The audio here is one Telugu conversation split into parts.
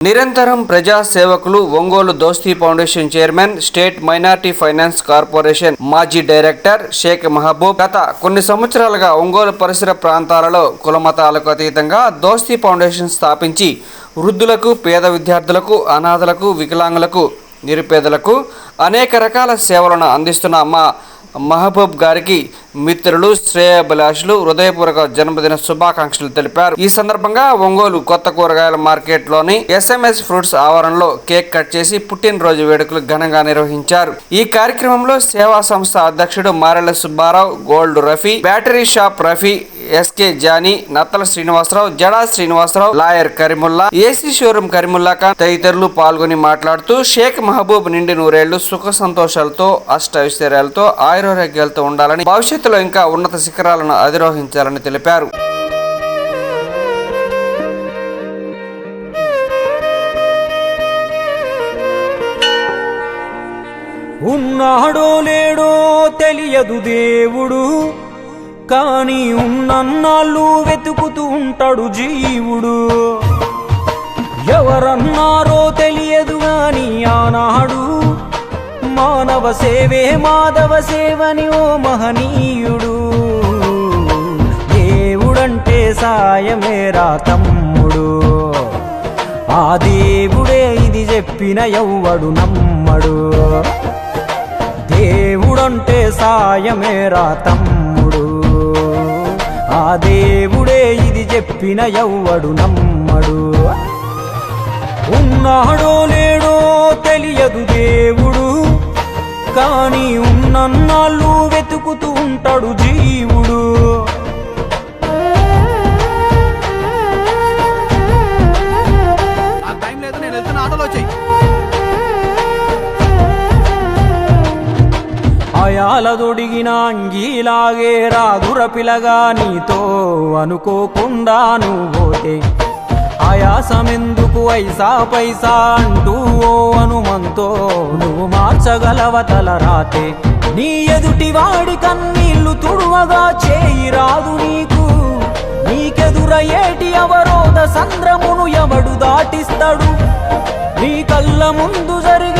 నిరంతరం ప్రజా సేవకులు Ongole Dosti foundation chairman state minority finance corporation మాజీ డైరెక్టర్ షేక్ మహబూబ్. గత కొన్ని సంవత్సరాలుగా ఒంగోలు పరిసర ప్రాంతాలలో కులమతాలకు అతీతంగా దోస్తీ ఫౌండేషన్ స్థాపించి వృద్ధులకు పేద విద్యార్థులకు అనాథలకు వికలాంగులకు నిరుపేదలకు అనేక రకాల సేవలను అందిస్తున్న మా మహబూబ్ గారికి మిత్రులు శ్రేయభిలాషులు హృదయపూర్వక జన్మదిన శుభాకాంక్షలు తెలిపారు. ఈ సందర్భంగా ఒంగోలు కొత్త కూరగాయల మార్కెట్లోని ఎస్ఎంఎస్ ఫ్రూట్స్ ఆవరణలో కేక్ కట్ చేసి పుట్టినరోజు వేడుకలు ఘనంగా నిర్వహించారు. ఈ కార్యక్రమంలో సేవా సంస్థ అధ్యక్షుడు Marella Subbarao gold Rafi battery shop Rafi SK Johnny Nattala Srinivasarao Jada Srinivasarao lawyer Karimulla AC showroom Karimulla Khan తదితరులు పాల్గొని మాట్లాడుతూ షేక్ మహబూబ్ నిండి నూరేళ్ళు సుఖ సంతోషాలతో అష్ట ఐశ్వర్యాలతో ఆయురారోగ్యాలతో ఉండాలని భవిష్యత్తులో ఇంకా ఉన్నత శిఖరాలను అధిరోహించాలని తెలిపారు. ఉన్నాడో లేడో తెలియదు దేవుడు కానీ ఉన్నన్నాళ్ళు వెతుకుతూ ఉంటాడు జీవుడు. ఎవరన్నారో తెలియదు గాని ఆనాడు మానవ సేవే మాధవ సేవని ఓ మహనీయుడు. దేవుడంటే సాయమేరా తమ్ముడు. ఆ దేవుడే ఇది చెప్పిన ఎవ్వడు నమ్మడు. దేవుడంటే సాయమేరా తమ్ముడు. ఆ దేవుడే ఇది చెప్పిన ఎవ్వడు నమ్మడు. ఉన్నాడో లేడో తెలియదు దేవుడు. కాని ఉన్నన్నాళ్ళు వెతుకుతూ ఉంటాడు జీవుడు. నాకు టైం లేదు నేను వెళ్తున్న ఆటోలో వచ్చాయి అయాల దొడిగిన అంగీలాగే రాదుర పిలగా నీతో అనుకోకుండా నువ్వు పోతే ఆయాసమెందుకు ఐసా పైసా అంటూ ఓ హనుమంతో నువ్వు మార్చగలవ తల రాతే? నీ ఎదుటి వాడి కన్నీళ్ళు తుడువగా చేయి రాదు నీకు. నీకెదురయ్యేటి అవరోధ సంద్రమును ఎవడు దాటిస్తాడు? నీ కళ్ళ ముందు జరిగేటి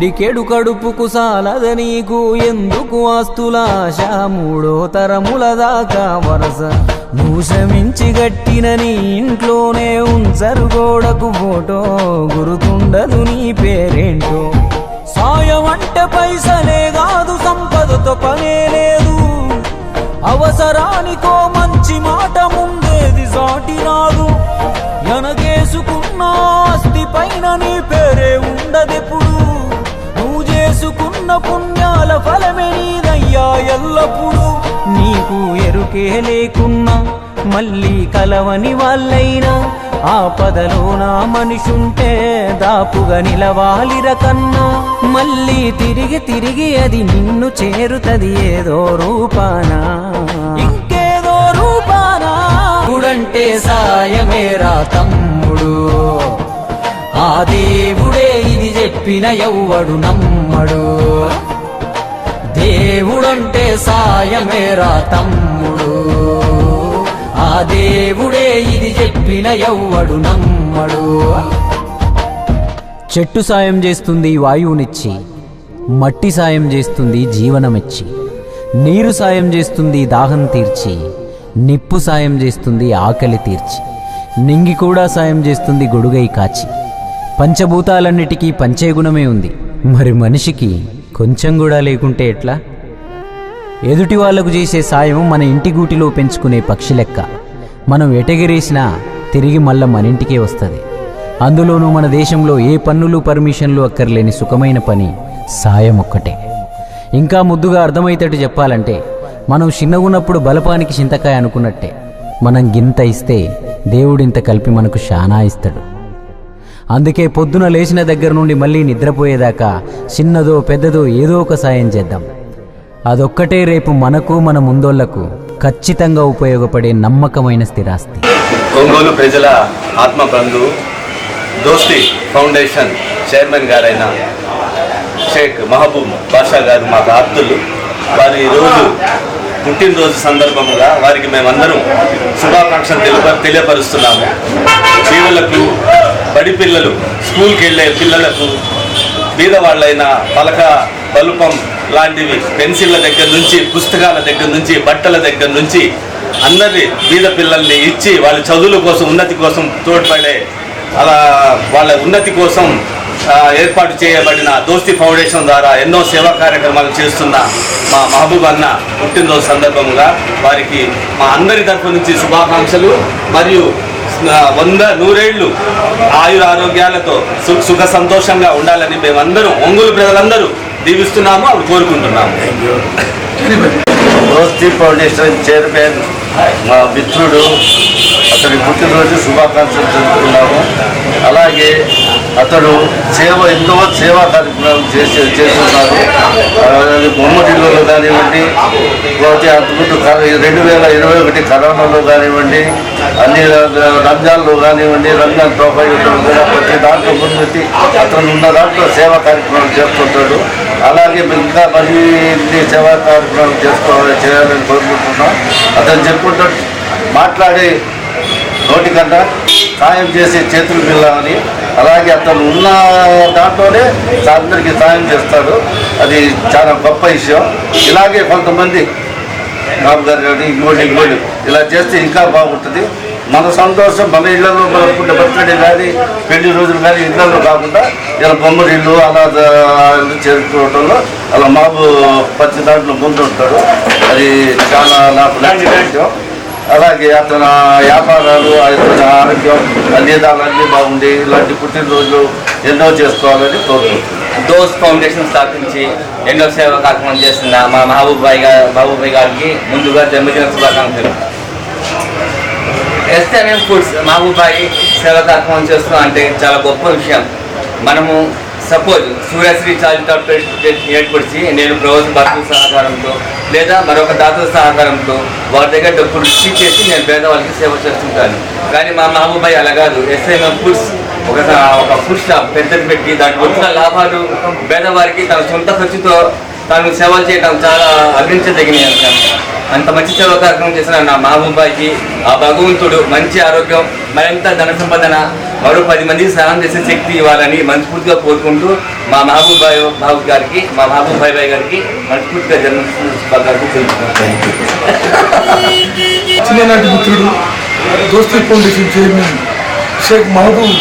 పిడికెడు కడుపుకు సాలద నీకు. ఎందుకు ఆస్తులాశ? మూడో తరముల దాకా వరస. భూషమించి గట్టిన నీ ఇంట్లోనే ఉంచరు గోడకు ఫోటో. గురుతుండదు నీ పేరేంటో. సాయం అంటే పైసలే కాదు సంపదతో పనే లేదు. అవసరానికో మంచి మాట ముందేది సాటి రాదు ఎనగేసుకున్న ఆస్తి పైన నీ పేరే ఉండదెప్పుడు? నువ్వు చేసుకున్న పుణ్యాల ఫలమే నీదయ్యా ఎల్లప్పుడూ. నీకు ఎరుకే లేకున్నా మళ్ళీ కలవని వాళ్ళైనా ఆపదలో నా మనిషుంటే దాపుగా నిలవాలిర కన్నా. మళ్ళీ తిరిగి తిరిగి అది నిన్ను చేరుతది ఏదో రూపానా. ఇంకేదో రూపానా. గుడంటే సాయమేరా తమ్ముడు. ఆ దేవుడే చెప్పిన ఎవ్వడు నమ్మడు. దేవుడంటే సాయమేరా తమ్ముడు. ఆ దేవుడే ఇది చెప్పిన ఎవ్వడు నమ్మడు. చెట్టు సాయం చేస్తుంది వాయువునిచ్చి మట్టి సాయం చేస్తుంది జీవనమిచ్చి నీరు సాయం చేస్తుంది దాహం తీర్చి నిప్పు సాయం చేస్తుంది ఆకలి తీర్చి నింగి కూడా సాయం చేస్తుంది గొడుగై కాచి. పంచభూతాలన్నిటికీ పంచే గుణమే ఉంది. మరి మనిషికి కొంచెం కూడా లేకుంటే ఎట్లా? ఎదుటి వాళ్ళకు చేసే సాయం మన ఇంటి గూటిలో పెంచుకునే పక్షి లెక్క. మనం ఎటగిరేసినా తిరిగి మళ్ళా మన ఇంటికే వస్తుంది. అందులోనూ మన దేశంలో ఏ పన్నులు పర్మిషన్లు అక్కర్లేని సుఖమైన పని సాయం ఒక్కటే. ఇంకా ముద్దుగా అర్థమయ్యేటట్టు చెప్పాలంటే మనం చిన్నగున్నప్పుడు బలపానికి చింతకాయ అనుకున్నట్టే. మనం గింత ఇస్తే దేవుడింత కలిపి మనకు శానా ఇస్తాడు. అందుకే పొద్దున లేచిన దగ్గర నుండి మళ్ళీ నిద్రపోయేదాకా చిన్నదో పెద్దదో ఏదో ఒక సాయం చేద్దాం. అదొక్కటే రేపు మనకు మన ముందోళ్ళకు ఖచ్చితంగా ఉపయోగపడే నమ్మకమైన స్థిరాస్తి. ఒంగోలు ప్రజల ఆత్మ బంధు దోస్తి ఫౌండేషన్ చైర్మన్ గారైన షేక్ మహబూబ్ బాషా గారు మాకు ఆప్తులు. వారి ఈరోజు పుట్టినరోజు సందర్భంగా వారికి మేమందరం శుభాకాంక్షలు తెలియ తెలియపరుస్తున్నాము. పిల్లలకు బడి పిల్లలు స్కూల్కి వెళ్ళే పిల్లలకు బీదవాళ్ళైన పలక బలుపం లాంటివి పెన్సిళ్ళ దగ్గర నుంచి పుస్తకాల దగ్గర నుంచి బట్టల దగ్గర నుంచి అందరి బీద పిల్లల్ని ఇచ్చి వాళ్ళ చదువుల కోసం ఉన్నతి కోసం తోడ్పడే అలా వాళ్ళ ఉన్నతి కోసం ఏర్పాటు చేయబడిన దోస్తి ఫౌండేషన్ ద్వారా ఎన్నో సేవా కార్యక్రమాలు చేస్తున్న మా మహబూబ్ అన్న పుట్టినరోజు సందర్భంగా వారికి మా అందరి తరఫు నుంచి శుభాకాంక్షలు. మరియు వంద నూరేళ్ళు ఆయుర ఆరోగ్యాలతో సుఖ సంతోషంగా ఉండాలని మేమందరం ఒంగోలు ప్రజలందరూ దీవిస్తున్నాము అవి కోరుకుంటున్నాము. దోస్తి ఫౌండేషన్ చైర్మన్ మా మిత్రుడు అతని పుట్టినరోజు శుభాకాంక్షలు తెలుపుతున్నాము. అలాగే అతడు సేవ ఎంతో సేవా కార్యక్రమాలు చేసే చేస్తున్నారు. అలాగే కానివ్వండి లేకపోతే అంతకుముందు రెండు వేల ఇరవై ఒకటి కరోనాలో కానివ్వండి అన్ని రంజాన్లు కానివ్వండి రంజాన్ తోఫా కూడా ప్రతి దాంట్లో ముందుకి అతను ఉన్న దాంట్లో సేవా కార్యక్రమాలు చేస్తుంటాడు. అలాగే ఇంకా మరిన్ని సేవా కార్యక్రమాలు చేసుకోవాలి చేయాలని కోరుకుంటున్నాం. అతను చెప్పుకుంటాడు మాట్లాడే నోటి సాయం చేసే చేతులు పిల్లని అలాగే అతను ఉన్న దాంట్లోనే అందరికీ సాయం చేస్తాడు. అది చాలా గొప్ప విషయం. ఇలాగే కొంతమంది బాబు గారు కానీ ఇంకోటి ఇంకోటి. ఇలా చేస్తే ఇంకా బాగుంటుంది. మన సంతోషం మన ఇళ్ళలో మనకుంటే బర్త్డే కానీ పెళ్ళి రోజులు కానీ ఇళ్ళలో కాకుండా ఇలా బొమ్మడి ఇల్లు అలా ద- చేరుకోవడంలో అలా మాబు ప్రతి దాంట్లో ముందు ఉంటాడు అది చాలా నాకు నచ్చిన అలాగే అతను వ్యాపారాలు అతని ఆరోగ్యం అన్ని విధాలు అన్నీ బాగుండి ఇలాంటి పుట్టినరోజులు ఎన్నో చేసుకోవాలని కోరుకుంటున్నాను. దోస్ ఫౌండేషన్ స్థాపించి ఎన్నో సేవ కార్యక్రమం చేస్తున్న మా మహబూబ్ భాయ్ గారు మహబూబ్ భాయ్ గారికి ముందుగా జన్మదిన శుభాకాంక్షలు. ఎస్ఎంఎం ఫుడ్స్ మహబూబ్ భాయ్ సేవ కార్యక్రమం చేస్తున్నాం అంటే చాలా గొప్ప విషయం. మనము సపోజ్ సూర్యశ్రీ చారిటబుల్ ట్రస్ట్ ఏర్పరిచి నేను ప్రభుత్వ భక్తుల సహకారంతో లేదా మరొక దాతల సహకారంతో వారి దగ్గర డబ్బులు రిసీవ్ చేసి నేను పేదవాళ్ళకి సేవ చేస్తుంటాను. కానీ మా మహబూబ్ భాయ్ అలా కాదు. ఎస్ఐఎం ఫుడ్స్ ఒక ఒక ఫుడ్ షాప్ పెద్దది పెట్టి దాంట్లో వచ్చిన లాభాలు పేదవారికి తన సొంత ఖర్చుతో తాను సేవలు చేయడం చాలా అభినంచదగిన అంశం అంత మంచి సేవ కార్యక్రమం చేసిన నా మహబూబాయికి ఆ భగవంతుడు మంచి ఆరోగ్యం మరింత ధన సంపదన మరో పది మందికి సహాయం చేసే శక్తి ఇవ్వాలని మనస్ఫూర్తిగా కోరుకుంటూ మా మహబూబాయ్ బాబు గారికి మా మహబూబాయ్ బాయ్ గారికి మనస్ఫూర్తిగా జన్మ శుభాకాంక్షలు తెలుపుతున్నాను. చిన్ననాటి మిత్రుడు దోస్తీ ఫౌండేషన్ చైర్మన్ షేక్ మహబూబ్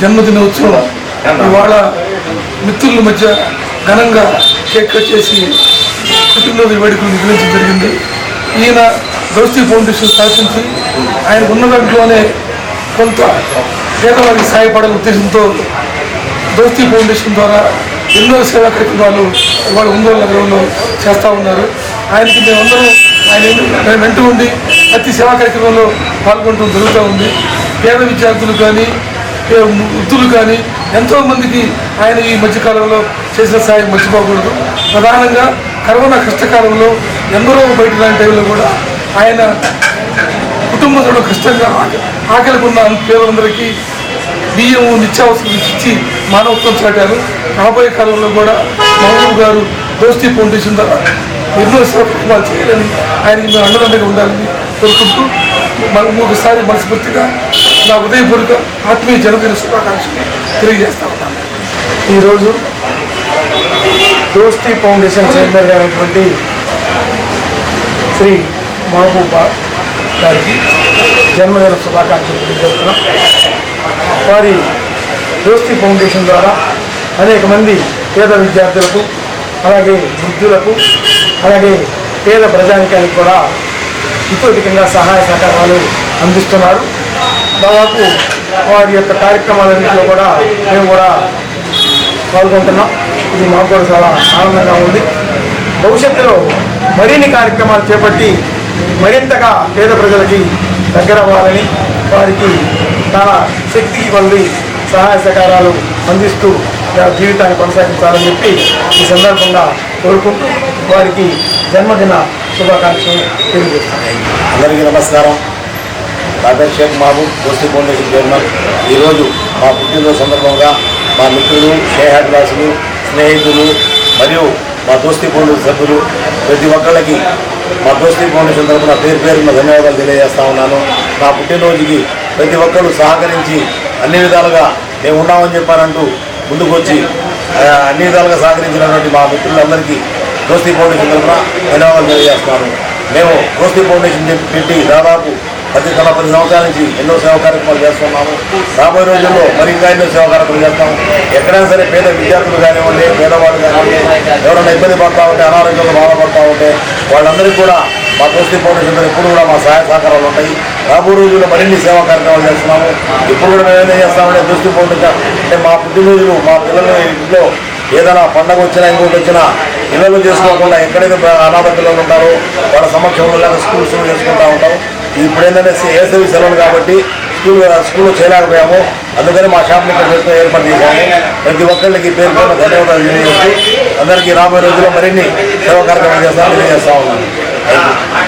జన్మదిన ఉత్సవం. ఇవాళ మిత్రుల మధ్య ఘనంగా కేక్ కట్ చేసి పుట్టినరోజు వేడుకలు నిర్వహించడం జరిగింది. ఈయన దోస్తీ ఫౌండేషన్ స్థాపించి ఆయన ఉన్న దాంట్లోనే కొంత పేదవారికి సహాయపడాలనే ఉద్దేశంతో దోస్తీ ఫౌండేషన్ ద్వారా ఎన్నో సేవా కార్యక్రమాలు ఇవాళ ఒంగోలు నగరంలో చేస్తూ ఉన్నారు. ఆయనకి మేమందరం ఆయన వెంట ఉండి ప్రతి సేవా కార్యక్రమంలో పాల్గొనడం జరుగుతూ ఉంది. పేద విద్యార్థులు కానీ వృద్ధులు కానీ ఎంతో మందికి ఆయన ఈ మధ్యకాలంలో చేసిన సాయం మర్చిపోకూడదు. ప్రధానంగా కరోనా కష్టకాలంలో ఎందరో బయట లాంటి టైంలో కూడా ఆయన కుటుంబంలో కష్టంగా ఆకలి ఉన్న పేదలందరికీ బియ్యం నిత్యావసరం ఇచ్చి మానవత్వం చాటారు. రాబోయే కాలంలో కూడా మహబూబ్ గారు దోస్తీ ఫౌండేషన్ ద్వారా ఎన్నో సేవలు చేయాలని ఆయనకి మేము అండదండగా ఉండాలని కోరుకుంటూ మనం ఒకసారి మనస్ఫూర్తిగా నా ఉదయపూర్వక ఆత్మీయ జన్మదిన శుభాకాంక్షలు తెలియజేస్తా ఉన్నాను. ఈరోజు దోస్తీ ఫౌండేషన్ చైర్మన్ అయినటువంటి శ్రీ మహబూబా గారికి జన్మదిన శుభాకాంక్షలు తెలియజేస్తున్నాం. వారి దోస్తి ఫౌండేషన్ ద్వారా అనేక మంది పేద విద్యార్థులకు అలాగే వృద్ధులకు అలాగే పేద ప్రజానికానికి కూడా ఇతోధికంగా సహాయ సహకారాలు అందిస్తున్నారు. దాదాపు వారి యొక్క కార్యక్రమాలన్నింటిలో కూడా మేము కూడా పాల్గొంటున్నాం. ఇది మాకు కూడా చాలా ఆనందంగా ఉంది. భవిష్యత్తులో మరిన్ని కార్యక్రమాలు చేపట్టి మరింతగా పేద ప్రజలకి దగ్గర అవ్వాలని వారికి తన శక్తికి కొద్ది సహాయ సహకారాలు అందిస్తూ జీవితాన్ని కొనసాగించాలని చెప్పి ఈ సందర్భంగా కోరుకుంటూ వారికి జన్మదిన శుభాకాంక్షలు తెలియజేస్తాను అందరికీ నమస్కారం. నా పేరు షేక్ మహబూబ్ దోస్తీ ఫౌండేషన్ చైర్మన్. ఈరోజు మా పుట్టినరోజు సందర్భంగా మా మిత్రులు షేహాడ్ స్నేహితులు మరియు మా దోస్తీ ఫౌండేషన్ సభ్యులు ప్రతి ఒక్కళ్ళకి మా దోస్తీ ఫౌండేషన్ తరఫున పేరు పేరున ధన్యవాదాలు తెలియజేస్తా ఉన్నాను. నా పుట్టినరోజుకి ప్రతి ఒక్కరు సహకరించి అన్ని విధాలుగా మేము ఉన్నామని చెప్పారంటూ ముందుకు వచ్చి అన్ని విధాలుగా సహకరించినటువంటి మా మిత్రులందరికీ దోస్తీ ఫౌండేషన్ తరఫున ధన్యవాదాలు తెలియజేస్తున్నాను. మేము దోస్తీ ఫౌండేషన్ పెట్టి దాదాపు ప్రతి తల పది సంవత్సరాల నుంచి ఎన్నో సేవా కార్యక్రమాలు చేస్తున్నాము. రాబోయే రోజుల్లో మరి ఇంకా ఎన్నో సేవా కార్యక్రమాలు చేస్తాము ఎక్కడైనా సరే పేద విద్యార్థులు కానివ్వండి పేదవాళ్ళు కానివ్వండి ఎవరైనా ఇబ్బంది పడతా ఉంటే అనారోగ్యంలో బాధపడతా ఉంటే వాళ్ళందరికీ కూడా మా దోస్తీ ఫౌండేషన్ ఎప్పుడు కూడా మా సహాయ సహకారాలు ఉంటాయి. రాబోయే రోజుల్లో మరిన్ని సేవా కార్యక్రమాలు చేస్తున్నాము. ఇప్పుడు కూడా మేము ఏదైనా చేస్తామంటే దోస్తీ ఫౌండేషన్ అంటే మా పుట్టినరోజులు మా పిల్లల ఇంట్లో ఏదైనా పండగ వచ్చినా ఇంకోటి వచ్చినా ఇళ్ళలో చేసుకోకుండా ఎక్కడైతే అనాథ పిల్లలు ఉంటారో వాళ్ళ సమక్షంలో లేదా స్కూల్స్ చేసుకుంటూ ఉంటాం ఇప్పుడు ఏంటంటే ఏసవి సెలవులు కాబట్టి స్కూల్ స్కూల్లో చేయలేకపోయాము. అందుకని మా షాప్ని ఇక్కడ చేసుకుని ఏర్పాటు చేశాము. ప్రతి ఒక్కళ్ళకి పేరు పేరు ధన్యవాదాలు తెలియజేసి అందరికీ రాబోయే రోజుల్లో మరిన్ని సేవా కార్యక్రమాలు చేస్తామని తెలియజేస్తా ఉన్నాను.